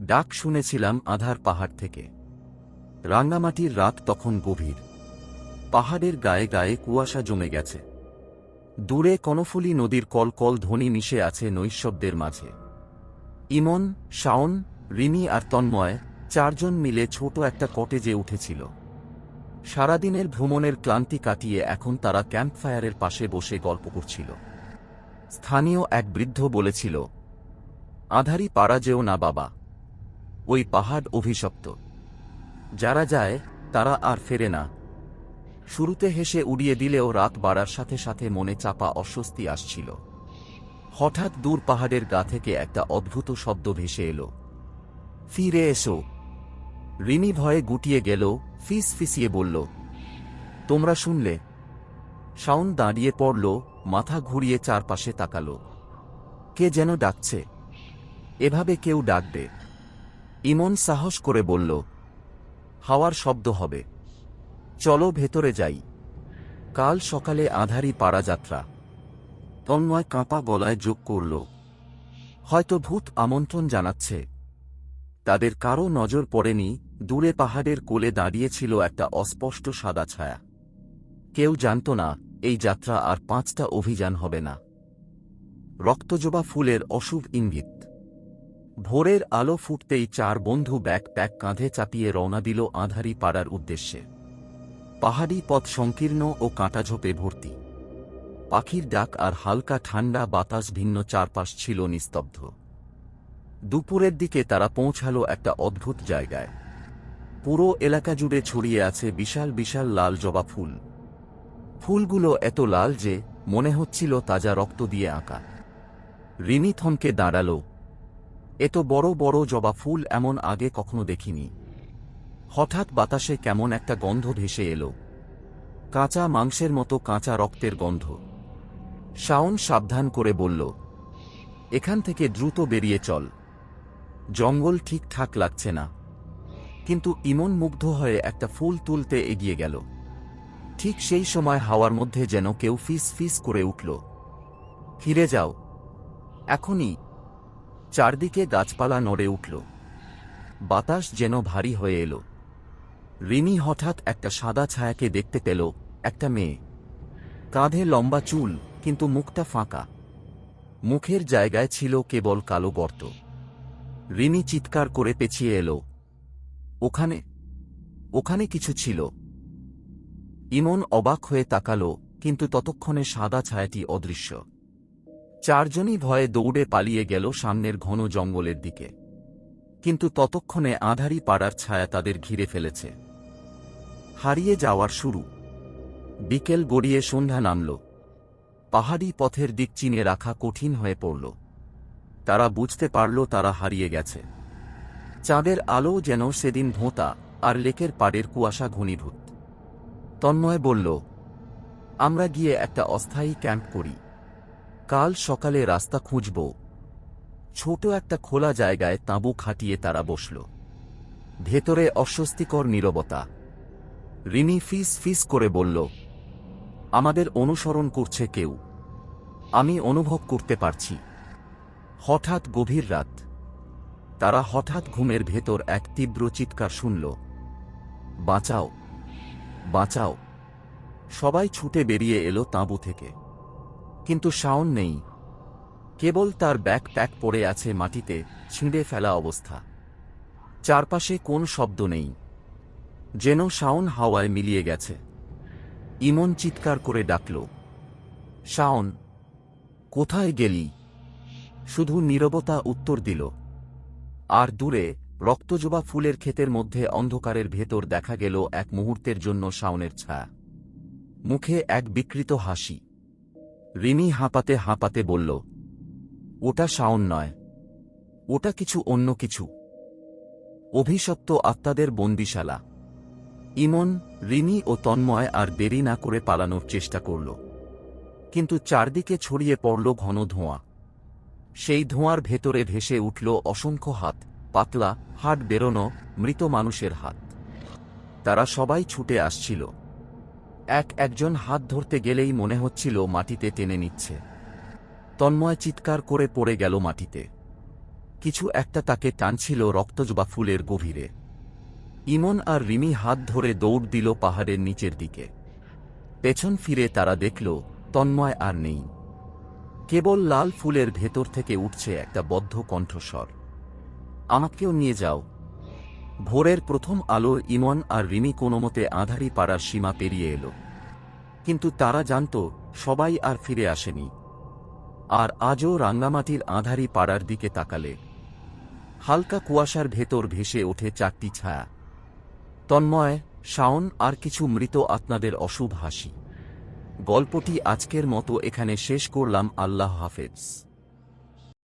ডাক শুনেছিলাম আধার পাহাড় থেকে। রাঙ্গামাটির রাত তখন গভীর। পাহাড়ের গায়ে গায়ে কুয়াশা জমে গেছে। দূরে কনফুলি নদীর কল কল ধ্বনি মিশে আছে নৈশব্দের মাঝে। ইমন, শাওন, রিমি আর তন্ময় চারজন মিলে ছোট একটা কটেজে উঠেছিল। সারাদিনের ভ্রমণের ক্লান্তি কাটিয়ে এখন তারা ক্যাম্পফায়ারের পাশে বসে গল্প করছিল। স্থানীয় এক বৃদ্ধ বলেছিল, আধারি পাড়া যেও না বাবা। ওই পাহাড় অভিশপ্ত। যারা যায়, তারা আর ফেরে না। শুরুতে হেসে উড়িয়ে দিলেও রাত বাড়ার সাথে সাথে মনে চাপা অস্বস্তি আসছিল। হঠাৎ দূর পাহাড়ের গা থেকে একটা অদ্ভুত শব্দ ভেসে এলো। ফিরে এসো। রিনি ভয়ে গুটিয়ে গেল, ফিস ফিসিয়ে বলল, তোমরা শুনলে? শাউন দাঁড়িয়ে পড়ল, মাথা ঘুরিয়ে চারপাশে তাকাল। কে যেন ডাকছে? এভাবে কেউ ডাকবে। ইমন সাহস করে বলল, হাওয়ার শব্দ হবে। চলো ভেতরে যাই। কাল সকালে আধারি পাড়া যাত্রা তন্ময় কাঁপা গলায় যোগ করল, হয়তো ভূত আমন্ত্রণ জানাচ্ছে। তাদের কারও নজর পড়েনি, দূরে পাহাড়ের কোলে দাঁড়িয়েছিল একটা অস্পষ্ট সাদা ছায়া। কেউ জানত না, এই যাত্রা আর পাঁচটা অভিযান হবে না। রক্তজবা ফুলের অশুভ ইঙ্গিত। ভোরের আলো ফুটতেই চার বন্ধু ব্যাগ প্যাক কাঁধে চাপিয়ে রওনা দিল আধারি পাড়ার উদ্দেশ্যে। পাহাড়ি পথ সংকীর্ণ ও কাঁটাঝোপে ভর্তি। পাখির ডাক আর হালকা ঠান্ডা বাতাস ভিন্ন চারপাশ ছিল নিস্তব্ধ। দুপুরের দিকে তারা পৌঁছালো একটা অদ্ভুত জায়গায়। পুরো এলাকা জুড়ে ছড়িয়ে আছে বিশাল বিশাল লাল জবা ফুল। ফুলগুলো এত লাল যে মনে হচ্ছিল তাজা রক্ত দিয়ে আঁকা। রিনি থমকে দাঁড়াল এত বড় বড় জবা ফুল এমন আগে কখনো দেখিনি। হঠাৎ বাতাসে কেমন একটা গন্ধ ভেসে এলো। কাঁচা মাংসের মতো কাঁচা রক্তের গন্ধ। শাওন সাবধান করে বলল, এখান থেকে দ্রুত বেরিয়ে চল। জঙ্গল ঠিকঠাক লাগছে না। কিন্তু ইমন মুগ্ধ হয়ে একটা ফুল তুলতে এগিয়ে গেল। ঠিক সেই সময় হাওয়ার মধ্যে যেন কেউ ফিস ফিস করে উঠল। ফিরে যাও। এখনই চারদিকে গাছপালা নড়ে উঠল। বাতাস যেন ভারী হয়ে এলো। রিমি হঠাৎ একটা সাদা ছায়াকে দেখতে পেল, একটা মেয়ে। কাঁধে লম্বা চুল, কিন্তু মুখটা ফাঁকা। মুখের জায়গায় ছিল কেবল কালো গর্ত। রিমি চিৎকার করে পেছিয়ে এলো। ওখানে ওখানে কিছু ছিল। ইমন অবাক হয়ে তাকালো, কিন্তু ততক্ষণে সাদা ছায়াটি অদৃশ্য। চারজনই ভয়ে দৌড়ে পালিয়ে গেল সামনের ঘন জঙ্গলের দিকে। কিন্তু ততক্ষণে আধারি পাড়ার ছায়া তাদের ঘিরে ফেলেছে। হারিয়ে যাওয়ার শুরু। বিকেল গড়িয়ে সন্ধ্যা নামল। পাহাড়ি পথের দিক চিনে রাখা কঠিন হয়ে পড়ল। তারা বুঝতে পারল তারা হারিয়ে গেছে। চাঁদের আলো যেন সেদিন ভোঁতা আর লেকের পাড়ের কুয়াশা ঘনীভূত। তন্ময় বলল, আমরা গিয়ে একটা অস্থায়ী ক্যাম্প করি। কাল সকালে রাস্তা খুঁজব। ছোট একটা খোলা জায়গায় তাঁবু খাটিয়ে তারা বসল। ভেতরে অস্বস্তিকর নীরবতা। রিনি ফিস ফিস করে বলল, আমাদের অনুসরণ করছে কেউ। আমি অনুভব করতে পারছি। হঠাৎ গভীর রাত। তারা হঠাৎ ঘুমের ভেতর এক তীব্র চিৎকার শুনল। বাঁচাও বাঁচাও। সবাই ছুটে বেরিয়ে এলো তাঁবু থেকে। কিন্তু শাওন নেই। কেবল তার ব্যাগ প্যাক পড়ে আছে মাটিতে, ছিঁড়ে ফেলা অবস্থা। চারপাশে কোন শব্দ নেই। যেন শাওন হাওয়ায় মিলিয়ে গেছে। ইমন চিৎকার করে ডাকল, শাওন, কোথায় গেলি? শুধু নীরবতা উত্তর দিল। আর দূরে, রক্তজোবা ফুলের ক্ষেতের মধ্যে অন্ধকারের ভেতর দেখা গেল এক মুহূর্তের জন্য শাওনের ছায়া। মুখে এক বিকৃত হাসি। রিমি হাঁপাতে হাঁপাতে বলল, ওটা শাওন নয়। ওটা কিছু অন্য কিছু। অভিশপ্ত আত্মাদের বন্দিশালা। ইমন রিনি ও তন্ময় আর দেরি না করে পালানোর চেষ্টা করল। কিন্তু চারদিকে ছড়িয়ে পড়ল ঘন ধোঁয়া। সেই ধোঁয়ার ভেতরে ভেসে উঠল অসংখ্য হাত, পাতলা, হাট বেরোনো মৃত মানুষের হাত। তারা সবাই ছুটে আসছিল। এক একজন হাত ধরতে গেলেই মনে হচ্ছিল মাটিতে টেনে নিচ্ছে। তন্ময় চিৎকার করে পড়ে গেল মাটিতে। কিছু একটা তাকে টানছিল রক্তজবা ফুলের গভীরে। ইমন আর রিমি হাত ধরে দৌড় দিল পাহাড়ের নিচের দিকে। পেছন ফিরে তারা দেখল, তন্ময় আর নেই। কেবল লাল ফুলের ভেতর থেকে উঠছে একটা বদ্ধ কণ্ঠস্বর। আমাকেও নিয়ে যাও ভোরের প্রথম আলো ইমন আর রিমি কোনোমতে আধারি পাড়ার সীমা পেরিয়ে এলো। কিন্তু তারা জানত, সবাই আর ফিরে আসেনি। আর আজও রাঙ্গামাটির আধারি পাড়ার দিকে তাকালে। হালকা কুয়াশার ভেতর ভেসে ওঠে চারটি ছায়া। তন্ময়, শাওন আর কিছু মৃত আত্মাদের অশুভ হাসি। গল্পটি আজকের মতো এখানে শেষ করলাম। আল্লাহ হাফেজ।